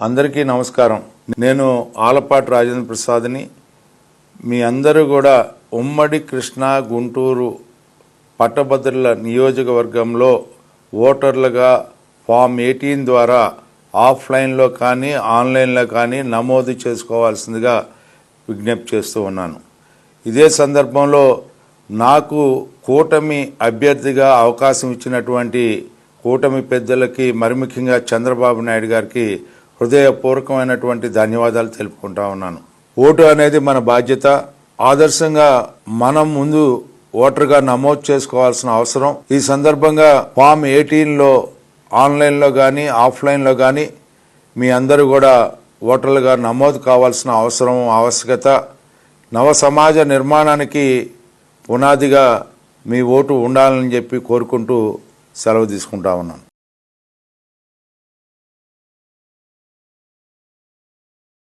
అందరికీ నమస్కారం. నేను ఆలపాటి రాజేంద్ర ప్రసాద్ని. మీ అందరూ కూడా ఉమ్మడి కృష్ణా గుంటూరు పట్టభద్రుల నియోజకవర్గంలో ఓటర్లుగా ఫామ్ ఎయిటీన్ ద్వారా ఆఫ్లైన్లో కానీ ఆన్లైన్లో కానీ నమోదు చేసుకోవాల్సిందిగా విజ్ఞప్తి చేస్తూ ఉన్నాను. ఇదే సందర్భంలో నాకు కూటమి అభ్యర్థిగా అవకాశం ఇచ్చినటువంటి కూటమి పెద్దలకి మరి ముఖ్యంగా చంద్రబాబు నాయుడు గారికి హృదయపూర్వకమైనటువంటి ధన్యవాదాలు తెలుపుకుంటా ఉన్నాను. ఓటు అనేది మన బాధ్యత. ఆదర్శంగా మనం ముందు ఓటర్గా నమోదు చేసుకోవాల్సిన అవసరం. ఈ సందర్భంగా ఫామ్ ఎయిటీన్లో ఆన్లైన్లో కానీ ఆఫ్లైన్లో కానీ మీ అందరూ కూడా ఓటర్లుగా నమోదు కావాల్సిన అవసరం ఆవశ్యకత. నవ సమాజ నిర్మాణానికి పునాదిగా మీ ఓటు ఉండాలని చెప్పి కోరుకుంటూ సెలవు తీసుకుంటా ఉన్నాను.